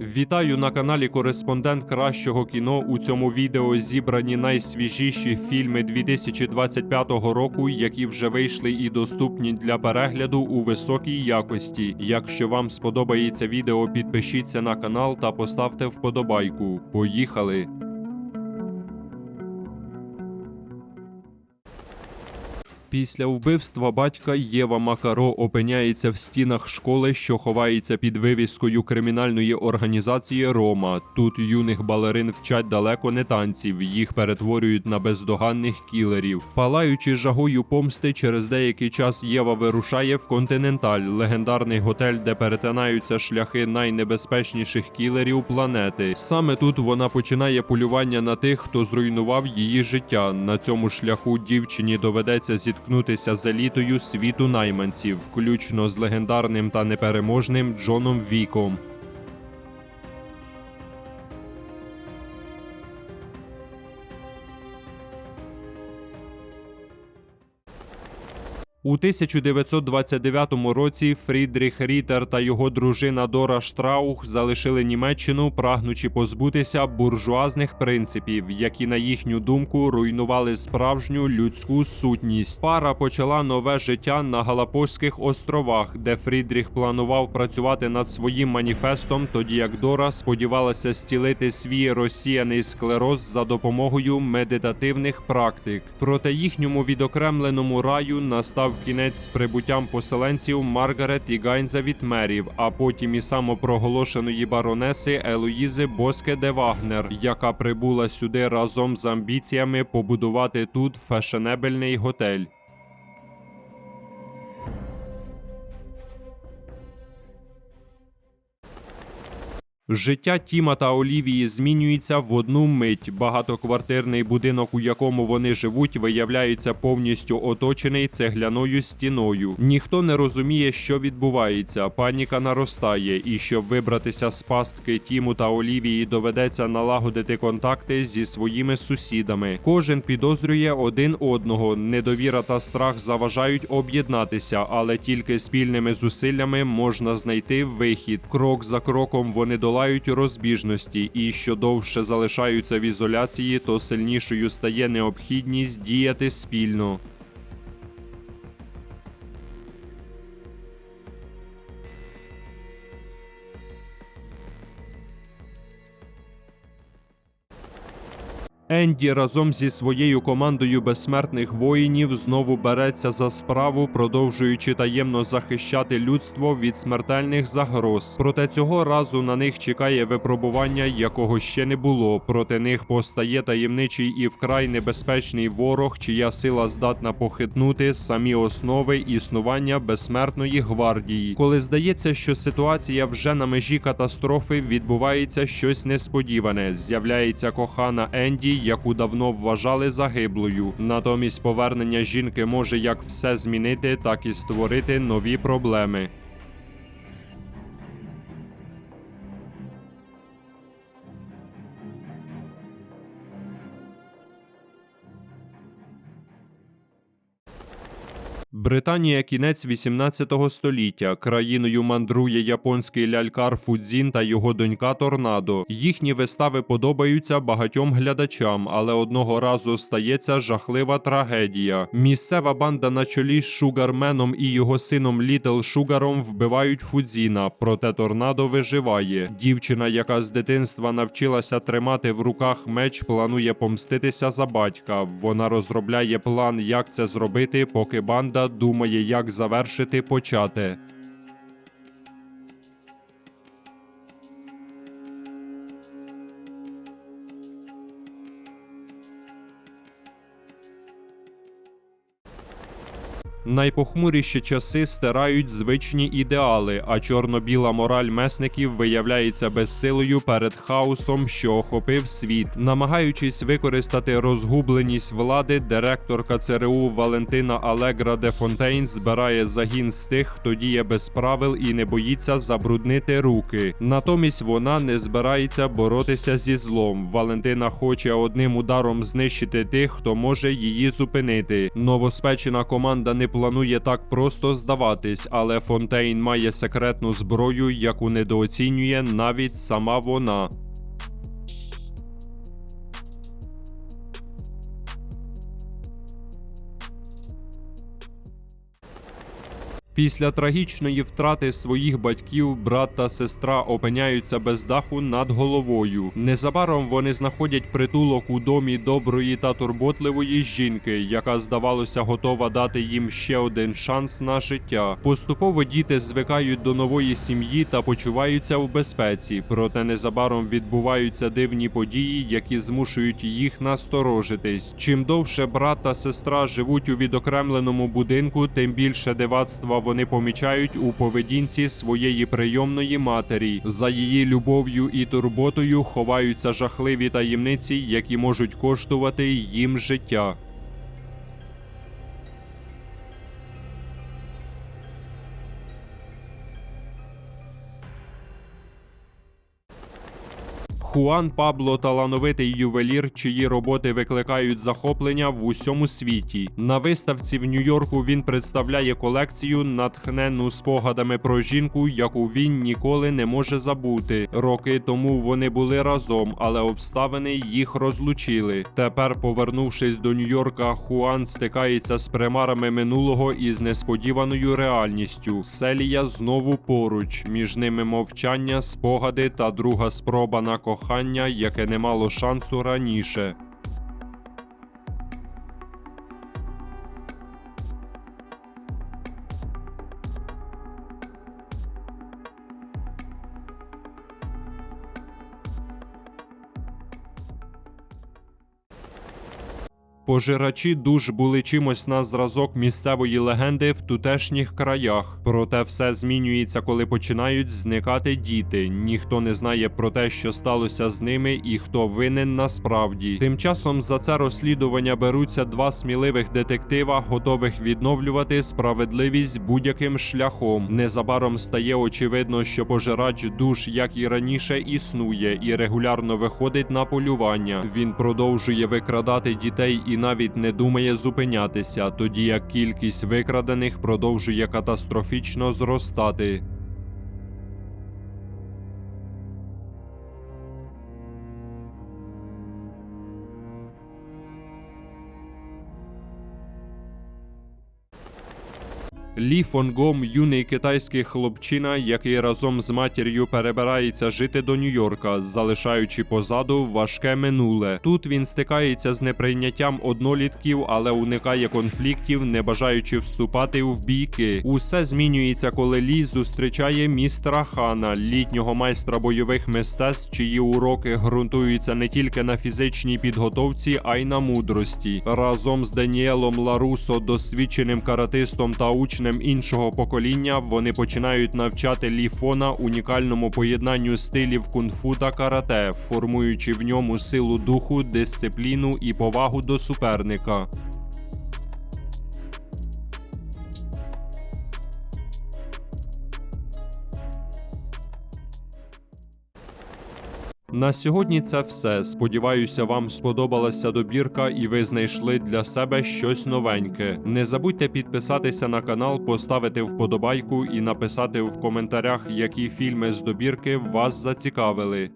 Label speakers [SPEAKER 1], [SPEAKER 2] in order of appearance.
[SPEAKER 1] Вітаю на каналі Кореспондент Кращого кіно. У цьому відео зібрані найсвіжіші фільми 2025 року, які вже вийшли і доступні для перегляду у високій якості. Якщо вам сподобається відео, підпишіться на канал та поставте вподобайку. Поїхали! Після вбивства батька Єва Макаро опиняється в стінах школи, що ховається під вивіскою кримінальної організації Рома. Тут юних балерин вчать далеко не танців, їх перетворюють на бездоганних кілерів. Палаючи жагою помсти, через деякий час Єва вирушає в Континенталь, легендарний готель, де перетинаються шляхи найнебезпечніших кілерів планети. Саме тут вона починає полювання на тих, хто зруйнував її життя. На цьому шляху дівчині доведеться зіткнутися з елітою світу найманців, включно з легендарним та непереможним Джоном Віком. У 1929 році Фрідріх Рітер та його дружина Дора Штраух залишили Німеччину, прагнучи позбутися буржуазних принципів, які, на їхню думку, руйнували справжню людську сутність. Пара почала нове життя на Галапозьких островах, де Фрідріх планував працювати над своїм маніфестом, тоді як Дора сподівалася зцілити свій розсіяний склероз за допомогою медитативних практик. Проте їхньому відокремленому раю настав кінець з прибуттям поселенців Маргарет і Гайнза від мерів, а потім і самопроголошеної баронеси Елоїзи Боске де Вагнер, яка прибула сюди разом з амбіціями побудувати тут фешенебельний готель. Життя Тіма та Олівії змінюється в одну мить. Багатоквартирний будинок, у якому вони живуть, виявляється повністю оточений цегляною стіною. Ніхто не розуміє, що відбувається. Паніка наростає, і щоб вибратися з пастки Тіму та Олівії, доведеться налагодити контакти зі своїми сусідами. Кожен підозрює один одного. Недовіра та страх заважають об'єднатися, але тільки спільними зусиллями можна знайти вихід. Крок за кроком вони долають розбіжності, і що довше залишаються в ізоляції, то сильнішою стає необхідність діяти спільно. Енді разом зі своєю командою безсмертних воїнів знову береться за справу, продовжуючи таємно захищати людство від смертельних загроз. Проте цього разу на них чекає випробування, якого ще не було. Проти них постає таємничий і вкрай небезпечний ворог, чия сила здатна похитнути самі основи існування безсмертної гвардії. Коли здається, що ситуація вже на межі катастрофи, відбувається щось несподіване. З'являється кохана Енді, яку давно вважали загиблою. Натомість повернення жінки може як все змінити, так і створити нові проблеми. Британія кінець 18 століття. Країною мандрує японський лялькар Фудзін та його донька Торнадо. Їхні вистави подобаються багатьом глядачам, але одного разу стається жахлива трагедія. Місцева банда на чолі з Шугарменом і його сином Літл Шугаром вбивають Фудзіна, проте торнадо виживає. Дівчина, яка з дитинства навчилася тримати в руках меч, планує помститися за батька. Вона розробляє план, як це зробити, поки банда думає, як завершити почате. Найпохмуріші часи стирають звичні ідеали, а чорно-біла мораль месників виявляється безсилою перед хаосом, що охопив світ. Намагаючись використати розгубленість влади, директорка ЦРУ Валентина Алегра де Фонтейн збирає загін з тих, хто діє без правил і не боїться забруднити руки. Натомість вона не збирається боротися зі злом. Валентина хоче одним ударом знищити тих, хто може її зупинити. Новоспечена команда не планує так просто здаватись, але Фонтейн має секретну зброю, яку недооцінює навіть сама вона. Після трагічної втрати своїх батьків брат та сестра опиняються без даху над головою. Незабаром вони знаходять притулок у домі доброї та турботливої жінки, яка здавалося готова дати їм ще один шанс на життя. Поступово діти звикають до нової сім'ї та почуваються в безпеці. Проте незабаром відбуваються дивні події, які змушують їх насторожитись. Чим довше брат та сестра живуть у відокремленому будинку, тим більше дивацтва вони помічають у поведінці своєї прийомної матері. За її любов'ю і турботою ховаються жахливі таємниці, які можуть коштувати їм життя. Хуан Пабло талановитий ювелір, чиї роботи викликають захоплення в усьому світі. На виставці в Нью-Йорку він представляє колекцію, натхненну спогадами про жінку, яку він ніколи не може забути. Роки тому вони були разом, але обставини їх розлучили. Тепер, повернувшись до Нью-Йорка, Хуан стикається з примарами минулого і з несподіваною реальністю. Селія знову поруч, між ними мовчання, спогади та друга спроба на кохання, яке не мало шансу раніше. Пожирачі душ були чимось на зразок місцевої легенди в тутешніх краях. Проте все змінюється, коли починають зникати діти. Ніхто не знає про те, що сталося з ними, і хто винен насправді. Тим часом за це розслідування беруться два сміливих детектива, готових відновлювати справедливість будь-яким шляхом. Незабаром стає очевидно, що пожирач душ, як і раніше, існує і регулярно виходить на полювання. Він продовжує викрадати дітей і навіть не думає зупинятися, тоді як кількість викрадених продовжує катастрофічно зростати. Лі Фонгом юний китайський хлопчина, який разом з матір'ю перебирається жити до Нью-Йорка, залишаючи позаду важке минуле. Тут він стикається з неприйняттям однолітків, але уникає конфліктів, не бажаючи вступати в бійки. Усе змінюється, коли Лі зустрічає містера Хана, літнього майстра бойових мистецтв, чиї уроки ґрунтуються не тільки на фізичній підготовці, а й на мудрості. Разом з Даніелом Ларусо, досвідченим каратистом та учнем іншого покоління, вони починають навчати ліфона унікальному поєднанню стилів кунг-фу та карате, формуючи в ньому силу духу, дисципліну і повагу до суперника. На сьогодні це все. Сподіваюся, вам сподобалася добірка і ви знайшли для себе щось новеньке. Не забудьте підписатися на канал, поставити вподобайку і написати в коментарях, які фільми з добірки вас зацікавили.